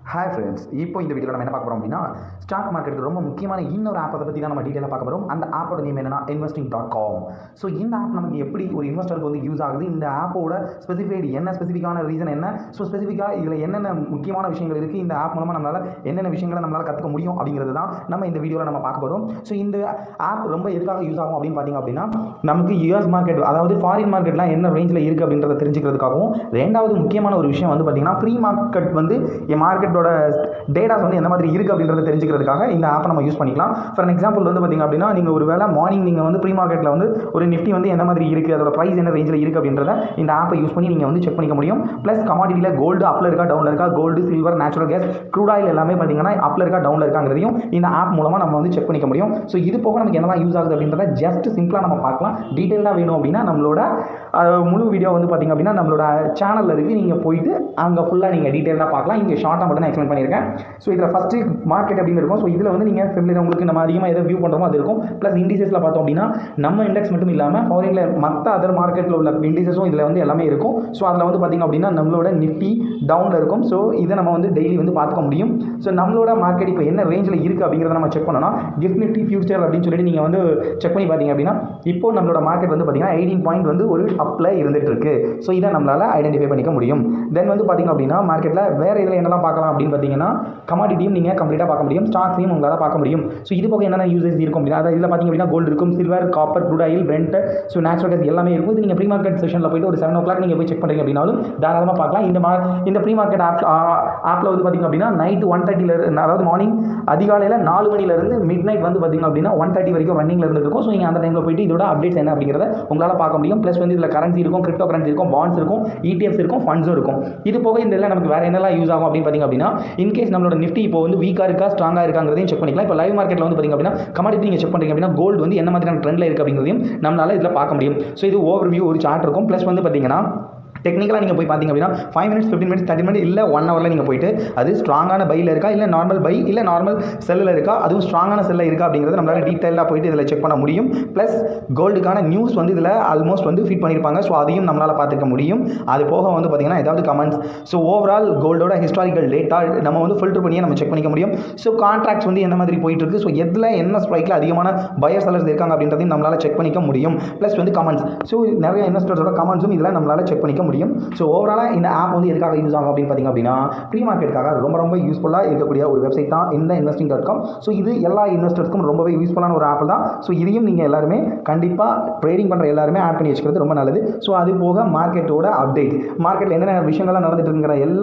Hi friends இப்போ இந்த வீடியோவில் நம்ம என்ன பார்க்க போகிறோம் அப்படின்னா ஸ்டாக் மார்க்கெட் ரொம்ப முக்கியமான இன்னொரு ஆப்பை பற்றி தான் நம்ம டீட்டெயிலாக பார்க்க போகிறோம் அந்த ஆப்போட நேம் என்னன்னா இன்வெஸ்டிங் டாட் காம் ஸோ இந்த ஆப் நமக்கு எப்படி ஒரு இன்வெஸ்டருக்கு வந்து யூஸ் ஆகுது? இந்த ஆப்போட ஸ்பெசிஃபைடு என்ன ஸ்பெசிஃபிக்கான ரீசன் என்ன? ஸோ ஸ்பெசிஃபிக்காக இதில் என்னென்ன முக்கியமான விஷயங்கள் இருக்குது இந்த ஆப் மூலமாக நம்மளால் என்னென்ன விஷயங்களை நம்மளால் கற்றுக்க முடியும் அப்படிங்கிறது தான் நம்ம இந்த வீடியோவில் நம்ம பார்க்க போகிறோம் ஸோ இந்த ஆப் ரொம்ப எதுக்காக யூஸ் ஆகும் அப்படின்னு பார்த்தீங்க அப்படின்னா நமக்கு யூஎஸ் மார்க்கெட் அதாவது ஃபாரின் மார்க்கெட்லாம் என்ன ரேஞ்சில் இருக்குது அப்படின்றத தெரிஞ்சுக்கிறதுக்காகவும் ரெண்டாவது முக்கியமான ஒரு விஷயம் வந்து பார்த்தீங்கன்னா ப்ரீ மார்க்கெட் வந்து என் நம்மளோட டேட்டாஸ் வந்து எந்த மாதிரி இருக்குது அப்படின்றத தெரிஞ்சுக்கிறதுக்காக இந்த ஆப்பை நம்ம யூஸ் பண்ணிக்கலாம். ஃபார் எக்ஸாம்பிள் வந்து பார்த்தீங்க அப்படின்னா நீங்கள் ஒரு வேளை மார்னிங் நீங்கள் வந்து ப்ரீ மார்க்கெட்டில் வந்து ஒரு நிஃப்டி வந்து எந்த மாதிரி இருக்குது அதோட ப்ரைஸ் என்ன ரேஞ்சில் இருக்குது அப்படின்றத இந்த ஆப்பை யூஸ் பண்ணி நீங்கள் வந்து செக் பண்ணிக்க முடியும். ப்ளஸ் கமாடிட்டியில் கோல்டு அப்பில் இருக்கா டவுனில் இருக்கா gold silver natural gas crude oil எல்லாமே பார்த்தீங்கன்னா அப்பில் இருக்கா டவுனில் இருக்காங்கிறதையும் இந்த ஆப் மூலமாக நம்ம வந்து செக் பண்ணிக்க முடியும். ஸோ இது போக நமக்கு என்னெல்லாம் யூஸ் ஆகுது அப்படின்றத ஜஸ்ட் சிம்பிளாக நம்ம பார்க்கலாம். டீட்டெயிலாக வேணும் அப்படின்னா நம்மளோட முழு வீடியோ வந்து பார்த்தீங்க அப்படின்னா நம்மளோட சேனலில் இருக்குது நீங்கள் போயிட்டு அங்கே ஃபுல்லாக நீங்கள் டீட்டெயிலாக பார்க்கலாம். இங்கே ஷார்ட்டாக மட்டும் நான் எக்ஸ்பிளைன் பண்ணியிருக்கேன். ஸோ இதில் ஃபஸ்ட்டு மார்க்கெட் அப்படின்னு இருக்கும். ஸோ இதில் வந்து நீங்கள் ஃபெமிலியில் உங்களுக்கு நம்ம அதிகமாக எதை வியூ பண்ணுறோமோ அது இருக்கும். ப்ளஸ் இண்டிசஸில் பார்த்தோம் அப்படின்னா நம்ம இண்டெக்ஸ் மட்டும் இல்லாமல் ஃபாரினில் மற்ற அதர் மார்க்கெட்டில் உள்ள இண்டிசஸும் இதில் வந்து எல்லாமே இருக்கும். ஸோ அதில் வந்து பார்த்திங்க அப்படின்னா நம்மளோட நிஃப்டி டவுனில் இருக்கும். ஸோ இதை நம்ம வந்து டெய்லி வந்து பார்த்துக்க முடியும். ஸோ நம்மளோட மார்க்கெட் இப்போ என்ன ரேஞ்சில் இருக்குது அப்படிங்கிறத நம்ம செக் பண்ணோம்னா கிஃப்ட் நிஃப்டி ஃபியூச்சர் அப்படின்னு சொல்லிட்டு நீங்கள் வந்து செக் பண்ணி பார்த்தீங்க அப்படின்னா இப்போ நம்மளோட மார்க்கெட் வந்து பார்த்தீங்கன்னா எயிட்டீன் பாயிண்ட் வந்து ஒரு அப்பில் இருந்துகிட்டு இருக்குது ஸோ இதை நம்மளால் ஐடென்டிஃபை பண்ணிக்க முடியும். தென் வந்து பார்த்தீங்க அப்படின்னா மார்க்கெட்டில் வேறு இதில் என்னெல்லாம் பார்க்கலாம்? அப்படின்னு பார்த்தீங்கன்னா கமாடிட்டியும் நீங்கள் கம்ப்ளீட்டாக பார்க்க முடியும். ஸ்டாக்ஸையும் உங்களால் பார்க்க முடியும். ஸோ இது போக என்னென்ன யூசஸ் இருக்கும் அப்படின்னா அதாவது இதில் பார்த்தீங்க அப்படின்னா கோல்டு இருக்கும் silver copper crude oil Brent so natural gas எல்லாமே இருக்கும். இது நீங்கள் ப்ரீ மார்க்கெட் செஷனில் போயிட்டு ஒரு செவன் ஓ கிளாக் நீங்கள் போய் செக் பண்ணுறீங்க அப்படின்னாலும் தாராளமாக பார்க்கலாம். இந்த மா இந்த ப்ரீ மார்க்கெட் ஆப் ஆப்பில் வந்து பார்த்தீங்க அப்படின்னா நைட் ஒன் தேர்ட்டியில் அதாவது மார்னிங் அதிகாலையில் நாலு மணிலேருந்து மிட் நைட் வந்து பார்த்தீங்க அப்படின்னா ஒன் தேர்ட்டி வரைக்கும் ரன்னிங்கில் இருந்துருக்கும் ஸோ நீங்கள் அந்த டைமில் போயிட்டு இதோட அப்டேட்ஸ் என்ன அப்படிங்கிறத உங்களால் பார்க்க முடியும். ப்ளஸ் வந்து இதில் கரன்சி இருக்கும் கிரிப்டோ கரன்சி இருக்கும் பாண்ட்ஸ் இருக்கும் இடிஎஃப்ஸ் இருக்கும் ஃபண்ட்ஸும் இருக்கும். இது போக இந்த இதில் நமக்கு வேறு என்னெல்லாம் யூஸ் ஆகும் அப்படின்னு பார்த்தீங்க அப்படின்னா இன்கேஸ் நம்மளோட நிஃப்டி இப்போ வந்து வீக்காக இருக்கா ஸ்ட்ராங்காக இருக்காங்கிறதையும் செக் பண்ணிக்கலாம். இப்போ லைவ் மார்க்கெட்டில் வந்து பார்த்தீங்க அப்படின்னா கமாடிட்டி நீங்கள் செக் பண்ணுறீங்க அப்படின்னா கோல்டு வந்து என்ன மாதிரியான ட்ரெண்டில் இருக்குது அப்படிங்கிறதையும் நம்மளால் இதில் பார்க்க முடியும். ஸோ இது ஓவர் வியூ ஒரு சார்ட் இருக்கும். ப்ளஸ் வந்து பார்த்திங்கன்னா டெக்னிக்கலாக நீங்கள் போய் பார்த்தீங்க அப்படின்னா five minutes fifteen minutes thirty minute இல்லை ஒன் ஹவரில் நீங்கள் போயிட்டு அது ஸ்ட்ராங்கான பையில் இருக்கா? இல்லை நார்மல் பை இல்லை நார்மல் செல்லில் இருக்கா? அதுவும் ஸ்ட்ராங்கான செல்லில் இருக்கா அப்படிங்கிறது நம்மளால் டீட்டெயிலாக போயிட்டு இதில் செக் பண்ண முடியும். ப்ளஸ் கோல்டுக்கான நியூஸ் வந்து இதில் ஆல்மோஸ்ட் வந்து ஃபீட் பண்ணியிருப்பாங்க. ஸோ அதையும் நம்மளால் பார்த்துக்க முடியும். அது போக வந்து பார்த்திங்கன்னா ஏதாவது கமெண்ட்ஸ் ஸோ ஓவரால் கோல்டோட ஹிஸ்டாரிக்கல் டேட்டா நம்ம வந்து ஃபில்டர் பண்ணியே நம்ம செக் பண்ணிக்க முடியும். ஸோ கான்ட்ராக்ட்ஸ் வந்து என்ன மாதிரி போயிட்டு இருக்கு? ஸோ எதில் என்ன ஸ்ட்ரைக்கில் அதிகமான பயர் செல்லர்ஸ் இருக்காங்க அப்படின்றதையும் நம்மளால் செக் பண்ணிக்க முடியும். ப்ளஸ் வந்து கமெண்ட்ஸ் ஸோ நிறைய இன்வெஸ்டர்ஸோட கமெண்ட்ஸும் இதில் நம்மளால் செக் பண்ணிக்க முடியும். முடியும். ஸோ ஓவராலாக இந்த ஆப் வந்து எதுக்காக யூஸ் ஆகும் அப்படின்னு பார்த்தீங்க அப்படின்னா ப்ரீ மார்க்கெட்டுக்காக ரொம்ப ரொம்ப யூஸ்ஃபுல்லாக இருக்கக்கூடிய ஒரு வெப்சைட் தான் இந்த இன்வெஸ்டிங் டாட் காம் ஸோ இது எல்லா இன்வெஸ்டர்ஸ்க்கும் ரொம்பவே யூஸ்ஃபுல்லான ஒரு ஆப் தான். ஸோ இதையும் நீங்கள் எல்லாருமே கண்டிப்பாக ட்ரேடிங் பண்ணுற எல்லாருமே ஆட் பண்ணி வச்சுக்கிறது ரொம்ப நல்லது. ஸோ அது போக மார்க்கெட்டோட அப்டேட் மார்க்கெட்டில் என்னென்ன விஷயங்கள்லாம் நடந்துட்டு இருக்கிற எல்லா